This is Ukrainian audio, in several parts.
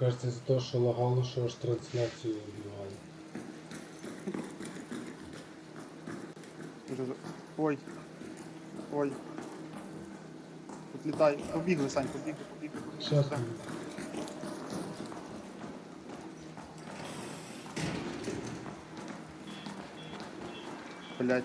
кажется, из-за того, що лагало, що аж. Дуже за- Ой. Ой. Тут літай. Побігли, Сань, побігли, побігли, побігли. Сюди. ми- Блять.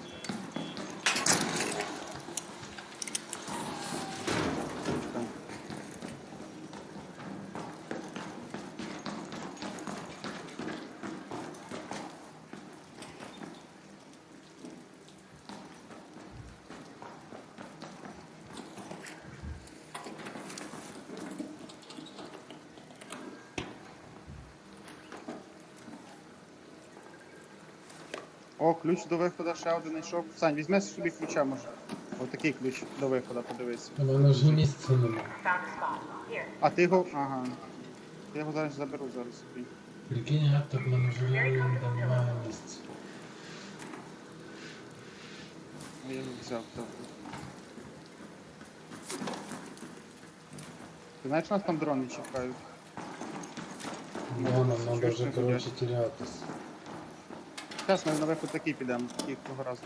О, ключ до виходу ще один знайшов. Сань, візьми собі ключа, може. Отакий ключ до виходу, подивись. У мене вже місця нема. Found a spot. Here. А ти його. Ага. Я його зараз заберу зараз собі. Прикинь, як так в мене вже немає місця. А я його взяв, так. Ти знаєш, нас там дрони чекають. Да, нам треба вже, не коротше, тірятись. Зараз ми на виход такий підемо, такий того разу.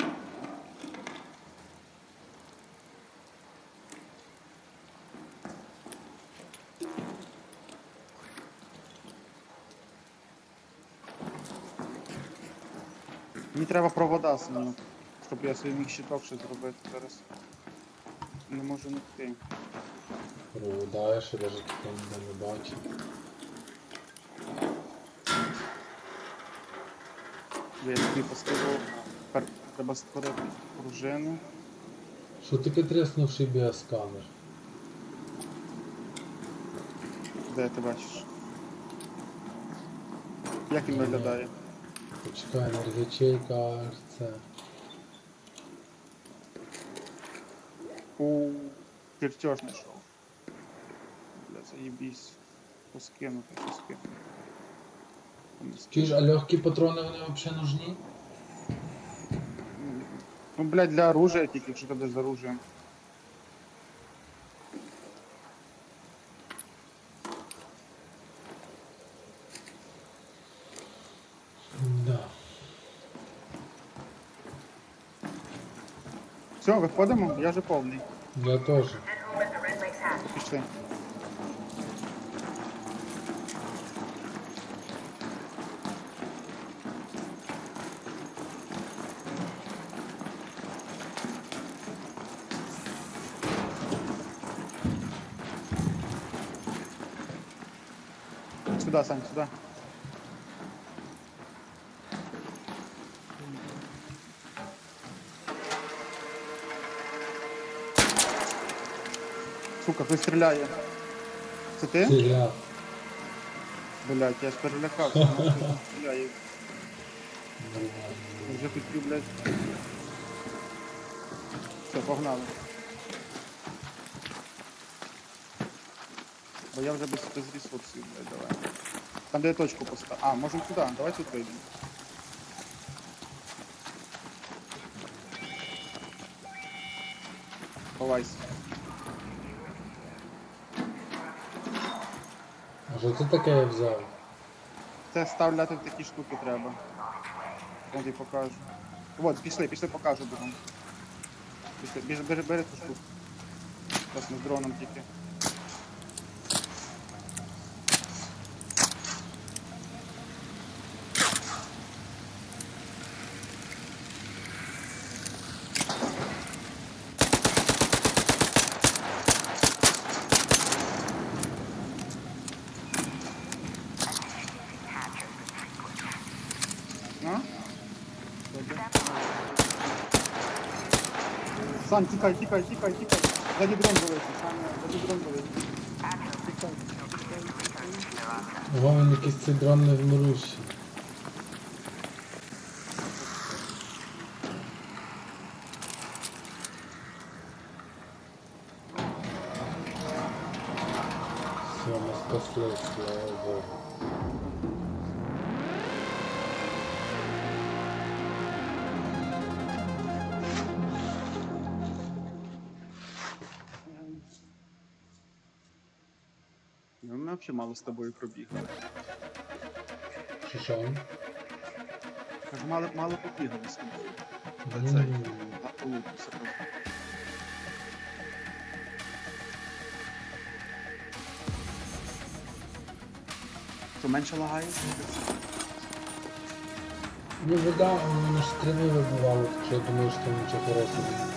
Мені треба провода синю, щоб я свій міг щиток ще зробити зараз. Не можу знайти. Провода, я ще навіть такого не бачив. Я тобі поставив. Тепер треба створити пружину. Що таке треснувший біосканер? Де ти бачиш? Як він виглядає? Почекай, енергетика, РЦ. У чертеж знайшов. Бля, заебись. Поскинути, що Чуєш, а скину. легкі патрони вони взагалі нужні? Ну, блядь, для оружия тільки, якщо ти будеш з оружием. Да. Все, виходимо, я вже повний. Я теж. Hatch. Пішли. Сюда, Сань, сюда. Сука, хтось стріляє. Це ти? Я. Блять, я ж перелякався. стріляє. Нормально. Вже хотів, блядь. Все, погнали. Бо я вже без, без ресурсів, блядь, давай. Там де я точку поставив. А, можемо туди, давай тут вийдемо. Ховайся. А що це таке я взяв? Це ставляти в такі штуки треба. Я тобі покажу. От, пішли, пішли покажу бігом. Пішли, біж, бери, бери цю штуку. Зараз ми з дроном тільки. А? Добре. Сань, тікай, тікай, тікай, тікай. Ззаді дрон болить, Саня, дрон болить. Тікай. Він якийсь цей дрон невмирущий. Все, взагалі мало з тобою пробігали. Що що? Кажу, мало, мало побігали з тобою. Та це на все одно. Що менше лагає? Ну вода, у мене ж стріми вибивало, так що я думаю, що нічого хорошого.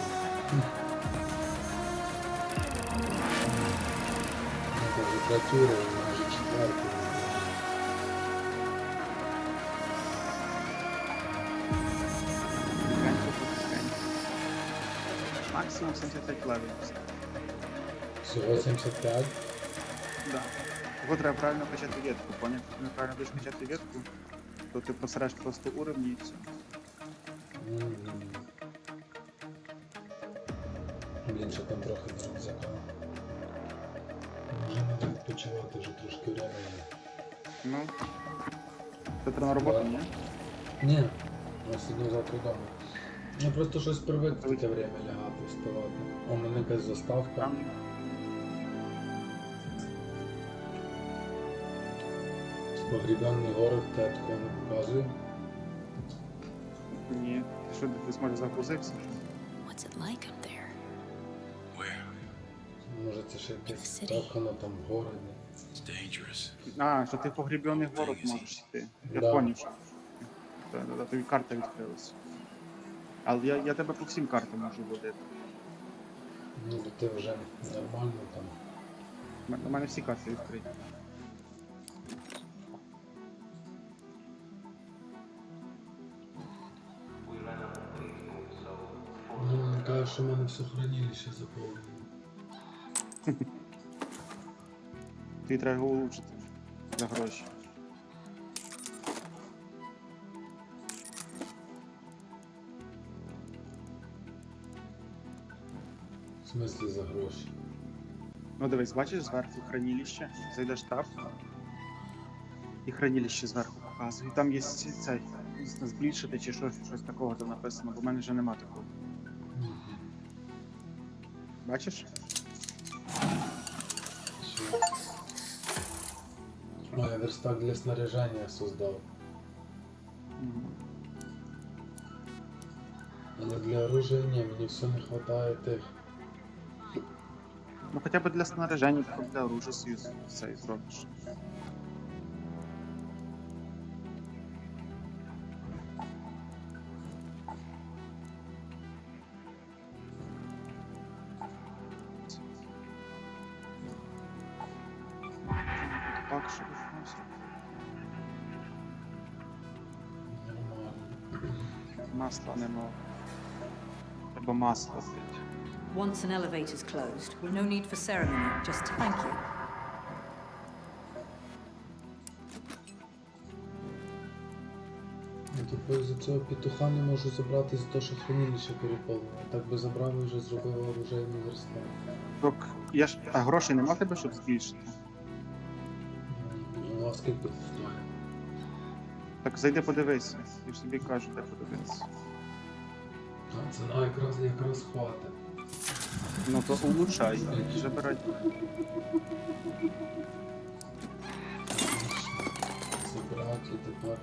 Температура майже четверта. Максимум 75 левел. Всього 75. Да. Його треба правильно качати ветку, поняв? Якщо неправильно будеш качати ветку, то ти просреш просто уровні і все. Блін, ще там трохи рюкзака. Відпочивати вже трошки время є. Ну. Ти на роботу, ні? Ні, я сьогодні завтра вдома. Я просто щось привик в таке время лягати, вставати. У мене якась заставка. Там Погрібенний город, те такого не показує. ні. Ти що, ти зможеш загрузився? What's it like ще якесь воно там в городі. It's. А, що ти в город можеш йти. Я Да. поняв, що. Да, да, да, тобі карта відкрилася. Але я, я тебе по всім картам можу водити. Ну то ти вже нормально там. У мене- У мене всі карти відкриті. Ну, мені каже, що в мене все хранилище заповнено. Тобі треба його улучшити за гроші. В смислі за гроші. Ну дивись, бачиш зверху хранилище, зайдеш тап. І хранилище зверху показує. І там є цей збільшити чи щось, щось такого там написано, бо в мене вже нема такого. Бачиш? О, я верстак для снаряжения создав. Мгм. Але для оружия ні, мені все не хватає тих. Ну хоча б для снаряження, так для оружия союз цей зробиш. Масла нема. Треба масло, блядь. Once an elevator's closed, we've no need for ceremony, just thank you. Ну, типу, з цього петуха не можу забрати за те, що хранилище переповнено. Так би забрав і вже зробив оружейний верстак. Так, я ж. А грошей нема тебе, щоб збільшити? Ну, а скільки? Так зайди подивися. Я ж тобі кажу, де подивитися. це ціна якраз якраз хвата. Ну то улучшай, вже забирай. Забрати тепер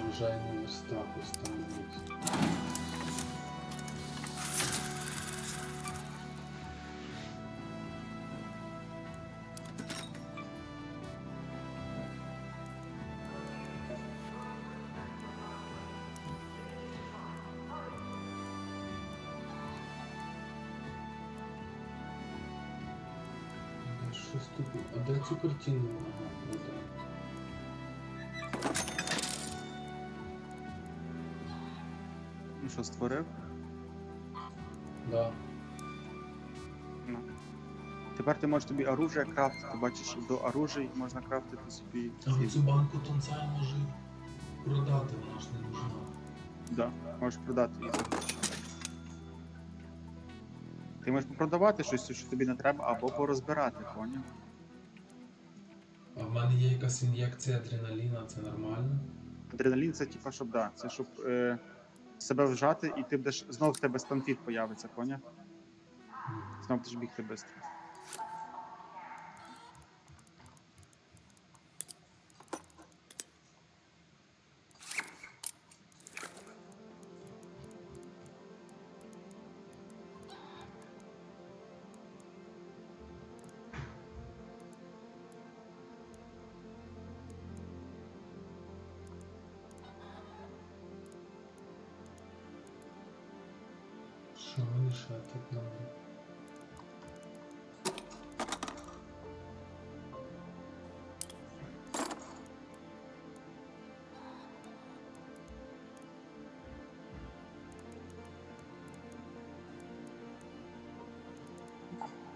оружейний верстак остановить. Щось. А де цю картину можна буде? Ну що, створив? Да. Ну. Тепер ти можеш тобі оружие крафтити. Бачиш, до оружия можна крафтити собі. А цю банку тонця я можу продати, вона ж не нужна. Да, можеш продати її. Ти можеш продавати щось, що тобі не треба, або порозбирати, поняв? А в мене є якась ін'єкція адреналіна, це нормально? Адреналін це типа, щоб да, це щоб е, себе вжати, і ти будеш знов в тебе станфіт появиться, поняв? Знов будеш бігти швидко. Що мені ще?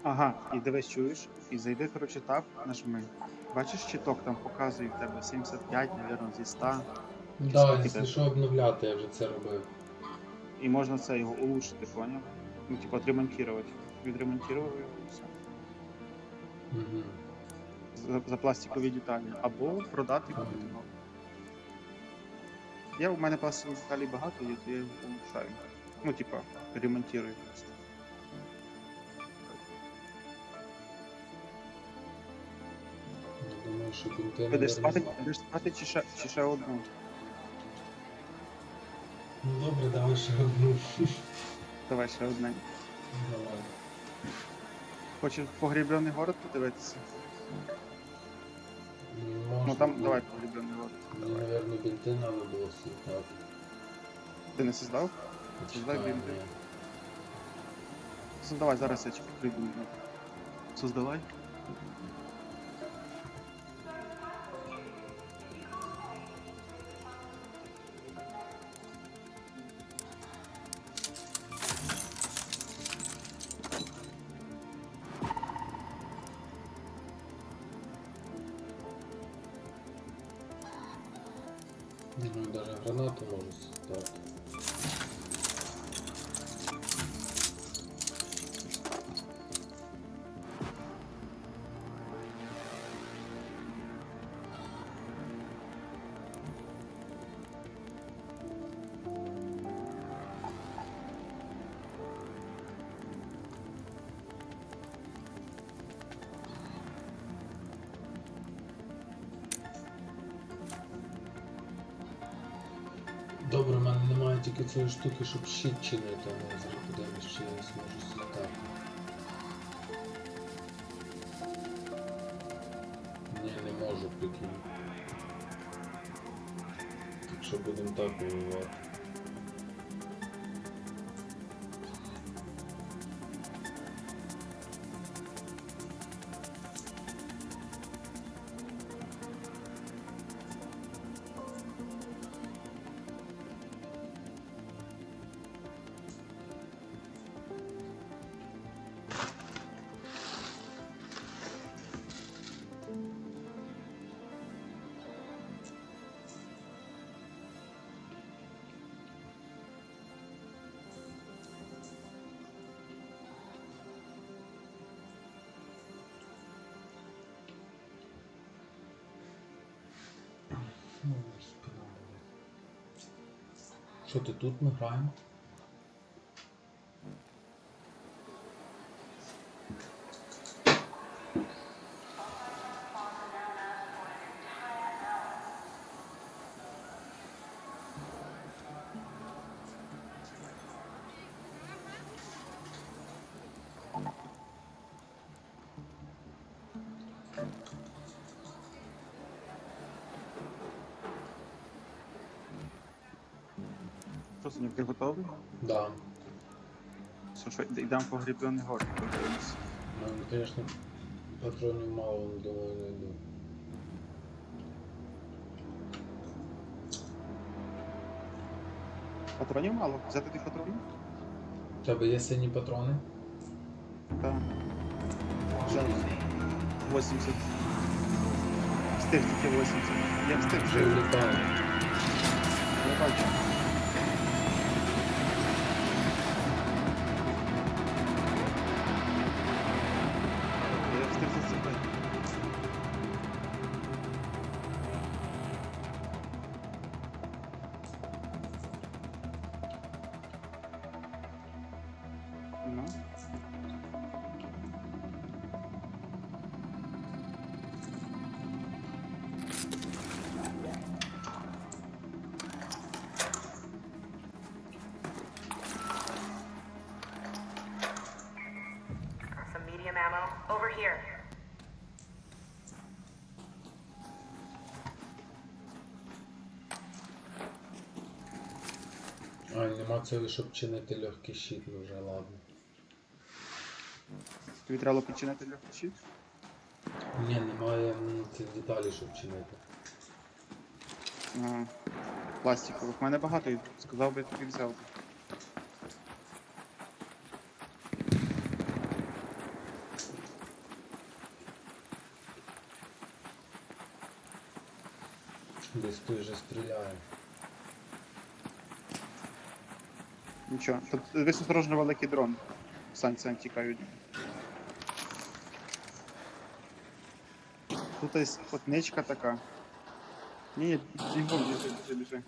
Ага, і дивись, чуєш, і зайди, коротше, так, нажми. Бачиш, чіток там показує в тебе 75, мабуть, зі 100. Да, якщо що обновляти, я вже це робив. І можна це його улучшити, поняв? Ну, типу, отремонтувати. Відремонтував його і все. Угу. За, за пластикові деталі. Або продати і купити нову. Я у мене пластикових деталей багато є, то я їх улучшаю. Ну, типа, ремонтую просто. Я думаю, що контейнер. Будеш спати, будеш спати чи ще, чи ще одну? Ну добре, давай ще одну. Давай ще одне. Давай. Хочеш погріблений город подивитися? Можна Ну там було- давай погріблений город. Мені, наверное, бінти треба було слухати. Ти не создав? Создай бінти. Создавай, зараз я чекаю прийду. Создавай. Даже гранату можу создати. Добре, в мене немає тільки цієї штуки, щоб щит чинити, але зараз подивимось, чи я зможу слітати. Ні, не можу, прикинь. Так що будемо так воювати. Що ти тут ми граємо? Що, Сонік, ти готовий? Да. Що, що, йдемо погріблений город, подивимось. Ну, конечно, патронів мало, думаю, не йду. Патронів мало? Взяти тих патронів? У тебе є сині патрони? Так. Жаль. 80. Встиг тільки 80. Я встиг Вже вже. влітаю. Я бачу. Нема щоб чинити легкий щит, ну вже ладно. Тобі треба починати легкий щит? Ні, немає м, цих деталей, щоб чинити. Ага. Пластикових. У мене багато, і сказав би, тобі взяв. Десь той вже стріляє. Нічого. Тут весь осторожно великий дрон. Сань тікають. Тут є потничка така. Ні, бігом, біжи, біжи, біжи.